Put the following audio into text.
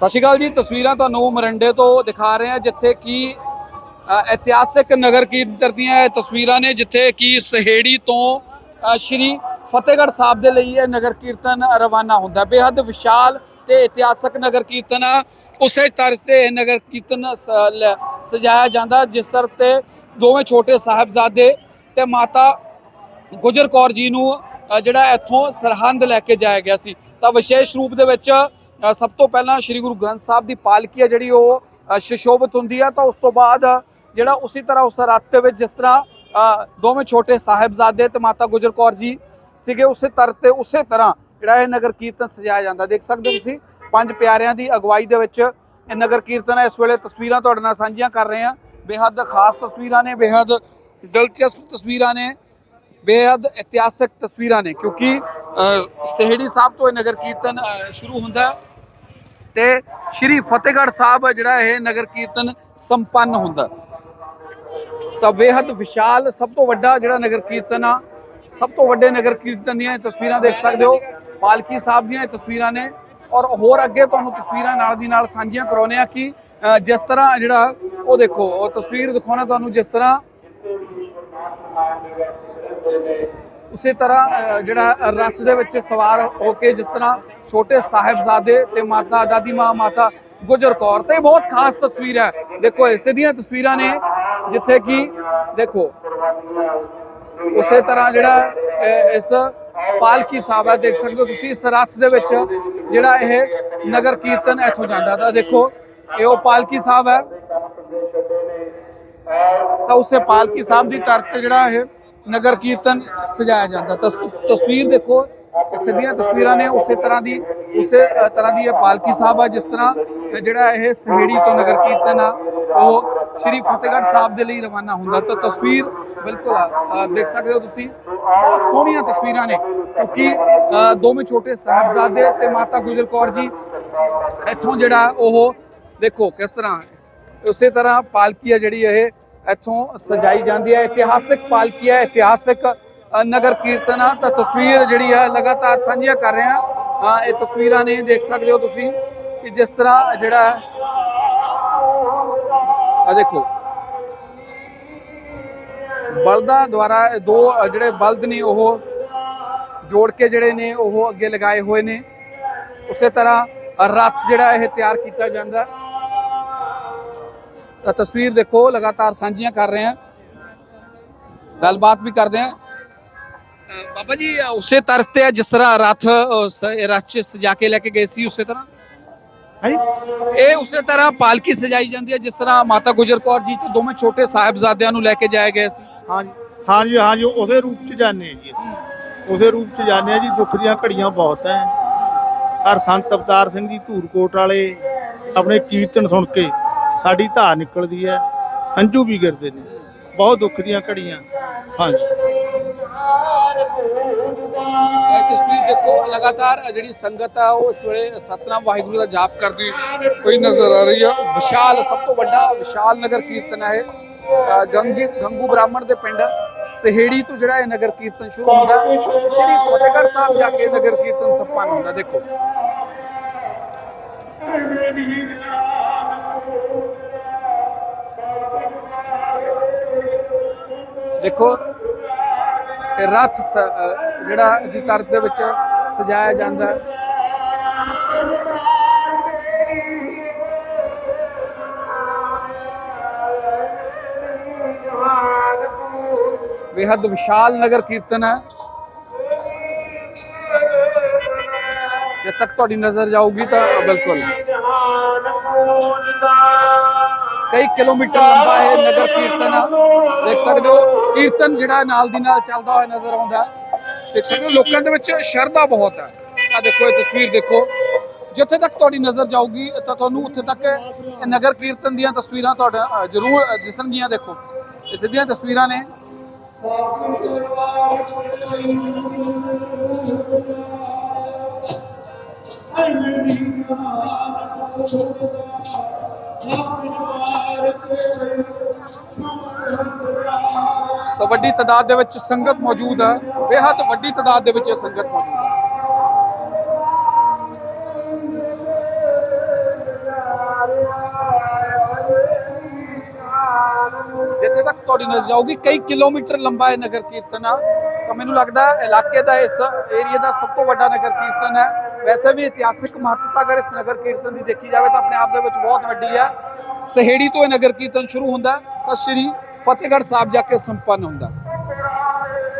ਸਤਿ ਸ਼੍ਰੀ ਅਕਾਲ ਜੀ ਤਸਵੀਰਾਂ ਤੁਹਾਨੂੰ ਮਰੰਡੇ ਤੋਂ ਦਿਖਾ ਰਹੇ ਹਾਂ ਜਿੱਥੇ ਕਿ ਅ, ਇਤਿਹਾਸਕ ਨਗਰ ਕੀਰਤਨ ਦੀਆਂ ਇਹ ਤਸਵੀਰਾਂ ਨੇ ਜਿੱਥੇ ਕਿ ਸਹੇੜੀ ਤੋਂ ਸ਼੍ਰੀ ਫਤਿਹਗੜ੍ਹ ਸਾਹਿਬ ਦੇ ਲਈ ਇਹ ਨਗਰ ਕੀਰਤਨ ਰਵਾਨਾ ਹੁੰਦਾ ਹੈ। ਬੇहद ਵਿਸ਼ਾਲ ਤੇ ਇਤਿਹਾਸਕ ਨਗਰ ਕੀਰਤਨ ਆ ਉਸੇ ਤਰ੍ਹਾਂ ਤੇ ਇਹ ਨਗਰ ਕੀਰਤਨ ਸ- ਲ- ਸਜਾਇਆ ਜਾਂਦਾ ਜਿਸ ਤਰ੍ਹਾਂ ਤੇ ਦੋਵੇਂ ਛੋਟੇ ਸਾਹਿਬਜ਼ਾਦੇ ਤੇ ਮਾਤਾ ਗੁਜਰ ਕੌਰ ਜੀ ਨੂੰ ਜਿਹੜਾ ਇੱਥੋਂ ਸਰਹੰਦ ਲੈ ਕੇ ਜਾਇਆ ਗਿਆ ਸੀ ਤਾਂ ਵਿਸ਼ੇਸ਼ ਰੂਪ ਦੇ ਵਿੱਚ ਸਭ ਤੋਂ ਪਹਿਲਾਂ ਸ੍ਰੀ ਗੁਰੂ ਗ੍ਰੰਥ ਸਾਹਿਬ ਦੀ ਪਾਲਕੀ ਹੈ ਜਿਹੜੀ ਉਹ ਅ, ਹੁੰਦੀ ਹੈ ਤਾਂ ਉਸ ਤੋਂ ਬਾਅਦ ਜਿਹੜਾ ਉਸੇ ਤਰ੍ਹਾਂ ਉਸ ਰਾਤ ਦੇ ਵਿੱਚ ਜਿਸ ਤਰ੍ਹਾਂ ਦੋਵੇਂ ਛੋਟੇ ਸਾਹਿਬਜ਼ਾਦੇ ਤੇ ਮਾਤਾ ਗੁਜਰ ਕੌਰ ਜੀ ਸੀਗੇ ਉਸੇ ਤਰ ਤੇ ਉਸੇ ਤਰ੍ਹਾਂ ਜਿਹੜਾ ਇਹ ਨਗਰ ਕੀਰਤਨ ਸਜਾਇਆ ਜਾਂਦਾ। ਦੇਖ ਸਕਦੇ ਹੋ ਤੁਸੀਂ ਪੰਜ ਪਿਆਰਿਆਂ ਦੀ ਅਗਵਾਈ ਦੇ ਵਿੱਚ ਇਹ ਨਗਰ ਕੀਰਤਨ ਹੈ ਇਸ ਵੇਲੇ ਤਸਵੀਰਾਂ ਤੁਹਾਡੇ ਨਾਲ ਸਾਂਝੀਆਂ ਕਰ ਰਹੇ ਹਾਂ। ਬੇਹੱਦ ਖਾਸ ਤਸਵੀਰਾਂ ਨੇ ਬੇਹੱਦ ਦਿਲਚਸਪ ਤਸਵੀਰਾਂ ਨੇ ਬੇहद ਇਤਿਹਾਸਕ ਤਸਵੀਰਾਂ ਨੇ ਕਿਉਂਕਿ ਅ, ਸਹੇੜੀ ਸਾਹਿਬ ਤੋਂ ਇਹ ਨਗਰ ਕੀਰਤਨ ਸ਼ੁਰੂ ਹੁੰਦਾ ਹੈ। ਤੇ ਸ਼੍ਰੀ ਫਤਿਹਗੜ੍ਹ ਸਾਹਿਬ ਜਿਹੜਾ ਇਹ ਨਗਰ ਕੀਰਤਨ ਸੰਪੰਨ ਹੁੰਦਾ। ਤਾਂ ਬੇहद ਵਿਸ਼ਾਲ, ਸਭ ਤੋਂ ਵੱਡਾ ਜਿਹੜਾ ਨਗਰ ਕੀਰਤਨ ਆ, ਸਭ ਤੋਂ ਵੱਡੇ ਨਗਰ ਕੀਰਤਨ ਦੀਆਂ ਇਹ ਤਸਵੀਰਾਂ ਦੇਖ ਸਕਦੇ ਹੋ। ਪਾਲਕੀ ਸਾਹਿਬ ਦੀਆਂ ਇਹ ਤਸਵੀਰਾਂ ਨੇ ਔਰ ਹੋਰ ਅੱਗੇ ਤੁਹਾਨੂੰ ਤਸਵੀਰਾਂ ਨਾਲ ਦੀ ਨਾਲ ਸਾਂਝੀਆਂ ਕਰਾਉਨੇ ਆ ਕਿ ਜਿਸ ਤਰ੍ਹਾਂ ਜਿਹੜਾ ਉਹ ਦੇਖੋ, ਉਹ ਤਸਵੀਰ ਦਿਖਾਉਣਾ ਤੁਹਾਨੂੰ ਜਿਸ ਤਰ੍ਹਾਂ ਉਸੇ ਤਰ੍ਹਾਂ ਜਿਹੜਾ ਰਥ ਦੇ ਵਿੱਚ ਸਵਾਰ ਹੋ ਕੇ ਜਿਸ ਤਰ੍ਹਾਂ ਛੋਟੇ ਸਾਹਿਬਜ਼ਾਦੇ ਤੇ ਮਾਤਾ, ਦਾਦੀ ਮਾਂ, ਮਾਤਾ ਗੁਜਰ ਕੌਰ ਤੇ ਬਹੁਤ ਖਾਸ ਤਸਵੀਰ ਹੈ। ਦੇਖੋ, ਇਸੇ ਦੀਆਂ ਤਸਵੀਰਾਂ ਨੇ ਜਿੱਥੇ ਕਿ ਦੇਖੋ, ਉਸੇ ਤਰ੍ਹਾਂ ਜਿਹੜਾ ਇਸ ਪਾਲਕੀ ਸਾਹਿਬ ਹੈ, ਦੇਖ ਸਕਦੇ ਹੋ ਤੁਸੀਂ ਇਸ ਰਥ ਦੇ ਵਿੱਚ ਜਿਹੜਾ ਇਹ ਨਗਰ ਕੀਰਤਨ ਇੱਥੋਂ ਜਾਂਦਾ। ਤਾਂ ਦੇਖੋ, ਇਹ ਉਹ ਪਾਲਕੀ ਸਾਹਿਬ ਹੈ। ਤਾਂ ਉਸੇ ਪਾਲਕੀ ਸਾਹਿਬ ਦੀ ਤਰਤ ਤੇ ਜਿਹੜਾ ਇਹ ਨਗਰ ਕੀਰਤਨ ਸਜਾਇਆ ਜਾਂਦਾ। ਤਸ- ਤਸਵੀਰ ਦੇਖੋ, ਸਿੱਧੀਆਂ ਤਸਵੀਰਾਂ ਨੇ ਉਸੇ ਤਰ੍ਹਾਂ ਦੀ, ਉਸੇ ਤਰ੍ਹਾਂ ਦੀ ਇਹ ਪਾਲਕੀ ਸਾਹਿਬ ਆ, ਜਿਸ ਤਰ੍ਹਾਂ ਜਿਹੜਾ ਇਹ ਸਹੇੜੀ ਤੋਂ ਨਗਰ ਕੀਰਤਨ ਆ, ਉਹ ਸ਼੍ਰੀ ਫਤਿਹਗੜ੍ਹ ਸਾਹਿਬ ਦੇ ਲਈ ਰਵਾਨਾ ਹੁੰਦਾ। ਤਾਂ ਤਸਵੀਰ ਬਿਲਕੁਲ ਦੇਖ ਸਕਦੇ ਹੋ ਤੁਸੀਂ। ਬਹੁਤ ਸੋਹਣੀਆਂ ਤਸਵੀਰਾਂ ਨੇ, ਕਿਉਂਕਿ ਦੋਵੇਂ ਛੋਟੇ ਸਾਹਿਬਜ਼ਾਦੇ ਤੇ ਮਾਤਾ ਗੁਜਰ ਕੌਰ ਜੀ, ਇੱਥੋਂ ਜਿਹੜਾ ਉਹ ਦੇਖੋ ਕਿਸ ਤਰ੍ਹਾਂ, ਉਸੇ ਤਰ੍ਹਾਂ ਪਾਲਕੀ ਆ ਜਿਹੜੀ ਇਹ ਇੱਥੋਂ ਸਜਾਈ ਜਾਂਦੀ ਹੈ, ਇਤਿਹਾਸਿਕ ਪਾਲਕੀ ਹੈ, ਇਤਿਹਾਸਿਕ ਨਗਰ ਕੀਰਤਨ ਆ। ਤਾਂ ਤਸਵੀਰ ਜਿਹੜੀ ਹੈ ਲਗਾਤਾਰ ਸਾਂਝੀਆਂ ਕਰ ਰਹੇ ਹਾਂ। ਇਹ ਤਸਵੀਰਾਂ ਨੇ, ਦੇਖ ਸਕਦੇ ਹੋ ਤੁਸੀਂ ਕਿ ਜਿਸ ਤਰ੍ਹਾਂ ਜਿਹੜਾ ਆ ਦੇਖੋ। ਬਲਦਾਂ ਦੁਆਰਾ ਦੋ ਜਿਹੜੇ ਬਲਦ ਨੇ, ਉਹ ਜੋੜ ਕੇ ਜਿਹੜੇ ਨੇ, ਉਹ ਅੱਗੇ ਲਗਾਏ ਹੋਏ ਨੇ। ਉਸੇ ਤਰ੍ਹਾਂ ਰੱਥ ਜਿਹੜਾ ਇਹ ਤਿਆਰ ਕੀਤਾ ਜਾਂਦਾ ਤਸਵੀਰ ਦੇਖੋ ਲਗਾਤਾਰ ਸਾਂਝੀਆਂ ਕਰ ਰਹੇ ਹਾਂ। ਗੱਲਬਾਤ ਵੀ ਕਰਦੇ ਹਾਂ। ਬਾਬਾ ਜੀ ਉਸੇ ਤਰ੍ਹਾਂ ਤੇ ਹੈ ਜਿਸ ਤਰ੍ਹਾਂ ਰੱਥ ਰੱਥ 'ਚ ਸਜਾ ਕੇ ਲੈ ਕੇ ਗਏ ਸੀ ਉਸੇ ਤਰ੍ਹਾਂ? ਹੈ ਇਹ ਉਸੇ ਤਰ੍ਹਾਂ ਪਾਲਕੀ ਸਜਾਈ ਜਾਂਦੀ ਹੈ ਜਿਸ ਤਰ੍ਹਾਂ ਮਾਤਾ ਗੁਜਰ ਕੌਰ ਜੀ ਤੇ ਦੋਵੇਂ ਛੋਟੇ ਸਾਹਿਬਜ਼ਾਦਿਆਂ ਨੂੰ ਲੈ ਕੇ ਜਾਏ ਗਏ ਸੀ। ਹਾਂਜੀ। ਹਾਂਜੀ ਹਾਂਜੀ ਉਸੇ ਰੂਪ ਚ ਜਾਣੇ ਜੀ ਉਸੇ ਰੂਪ ਚ ਜਾਣੇ ਜੀ ਦੁੱਖ ਦੀਆਂ ਘੜੀਆਂ ਬਹੁਤ ਐ ਹਰ ਸੰਤ ਅਵਤਾਰ ਸਿੰਘ ਜੀ ਧੂਰਕੋਟ ਵਾਲੇ ਆਪਣੇ ਕੀਰਤਨ ਸੁਣ ਕੇ। ਸਾਡੀ ਧਾਰ ਨਿਕਲਦੀ ਹੈ, ਹੰਝੂ ਵੀ ਗਿਰਦੇ ਨੇ, ਬਹੁਤ ਦੁੱਖ ਦੀਆਂ ਘੜੀਆਂ। ਹਾਂਜੀ। ਇਹ ਤਸਵੀਰ ਦੇਖੋ, ਲਗਾਤਾਰ ਜਿਹੜੀ ਸੰਗਤ ਆ, ਉਹ ਇਸ ਵੇਲੇ ਸਤਨਾਮ ਵਾਹਿਗੁਰੂ ਦਾ ਜਾਪ ਕਰਦੀ ਕੋਈ ਨਜ਼ਰ ਆ ਰਹੀ ਆ। ਵਿਸ਼ਾਲ, ਸਭ ਤੋਂ ਵੱਡਾ ਵਿਸ਼ਾਲ ਨਗਰ ਕੀਰਤਨ ਹੈ ਗੰਗੀ, ਗੰਗੂ ਬ੍ਰਾਹਮਣ ਦੇ ਪਿੰਡ, ਸਹੇੜੀ ਤੋਂ ਜਿਹੜਾ ਇਹ ਨਗਰ ਕੀਰਤਨ ਸ਼ੁਰੂ ਹੁੰਦਾ, ਸ਼੍ਰੀ ਫਤਿਹਗੜ੍ਹ ਸਾਹਿਬ ਜਾ ਕੇ ਨਗਰ ਕੀਰਤਨ ਸੰਪੰਨ ਹੁੰਦਾ, ਦੇਖੋ। ਦੇਖੋ, ਇਹ ਰਥ ਜਿਹੜਾ ਦੀ ਤਰਤ ਦੇ ਵਿੱਚ ਸਜਾਇਆ ਜਾਂਦਾ ਹੈ। ਬੇहद ਵਿਸ਼ਾਲ ਨਗਰ ਕੀਰਤਨ ਹੈ। ਜਦ ਤੱਕ ਤੁਹਾਡੀ ਨਜ਼ਰ ਜਾਊਗੀ ਤਾਂ ਬਿਲਕੁਲ। ਕਈ ਕਿਲੋਮੀਟਰ ਲੰਬਾ ਇਹ ਨਗਰ ਕੀਰਤਨ ਆ। ਦੇਖ ਸਕਦੇ ਹੋ ਕੀਰਤਨ ਜਿਹੜਾ ਨਾਲ ਦੀ ਨਾਲ ਚੱਲਦਾ ਹੋਇਆ ਨਜ਼ਰ ਆਉਂਦਾ ਦੇਖ ਸਕਦੇ ਹੋ ਲੋਕਾਂ ਦੇ ਵਿੱਚ ਸ਼ਰਧਾ ਬਹੁਤ ਹੈ। ਆ ਦੇਖੋ ਇਹ ਤਸਵੀਰ ਦੇਖੋ। ਜਿੱਥੇ ਤੱਕ ਤੁਹਾਡੀ ਨਜ਼ਰ ਜਾਊਗੀ ਤਾਂ ਤੁਹਾਨੂੰ ਉੱਥੇ ਤੱਕ ਨਗਰ ਕੀਰਤਨ ਦੀਆਂ ਤਸਵੀਰਾਂ ਤੁਹਾਡਾ ਜ਼ਰੂਰ ਅ, ਦਿਸਣਗੀਆਂ ਦੇਖੋ। ਇਹ ਸਿੱਧੀਆਂ ਤਸਵੀਰਾਂ ਨੇ। ਤਾਂ ਵੱਡੀ ਤਦਾਦ ਦੇ ਵਿੱਚ ਸੰਗਤ ਮੌਜੂਦ ਹੈ। ਬੇहद ਵੱਡੀ ਤਦਾਦ ਦੇ ਵਿੱਚ ਇਹ ਸੰਗਤ ਮੌਜੂਦ ਹੈ। ਜਿੱਥੇ ਤੱਕ ਤੁਹਾਡੀ ਨਜ਼ਰ ਜਾਊਗੀ ਕਈ ਕਿਲੋਮੀਟਰ ਲੰਬਾ ਇਹ ਨਗਰ ਕੀਰਤਨ ਆ। ਤਾਂ ਮੈਨੂੰ ਲੱਗਦਾ ਇਲਾਕੇ ਦਾ ਇਸ ਏਰੀਆ ਦਾ ਸਭ ਤੋਂ ਵੱਡਾ ਨਗਰ ਕੀਰਤਨ ਹੈ। ਵੈਸੇ ਵੀ ਇਤਿਹਾਸਿਕ ਮਹੱਤਤਾ ਅਗਰ ਇਸ ਨਗਰ ਕੀਰਤਨ ਦੀ ਦੇਖੀ ਜਾਵੇ ਤਾਂ ਆਪਣੇ ਆਪ ਦੇ ਵਿੱਚ ਬਹੁਤ ਵੱਡੀ ਹੈ। ਸਹੇੜੀ ਤੋਂ ਇਹ ਨਗਰ ਕੀਰਤਨ ਸ਼ੁਰੂ ਹੁੰਦਾ ਤਾਂ ਸ਼੍ਰੀ ਫਤਿਹਗੜ੍ਹ ਸਾਹਿਬ ਜਾ ਕੇ ਸੰਪੰਨ ਹੁੰਦਾ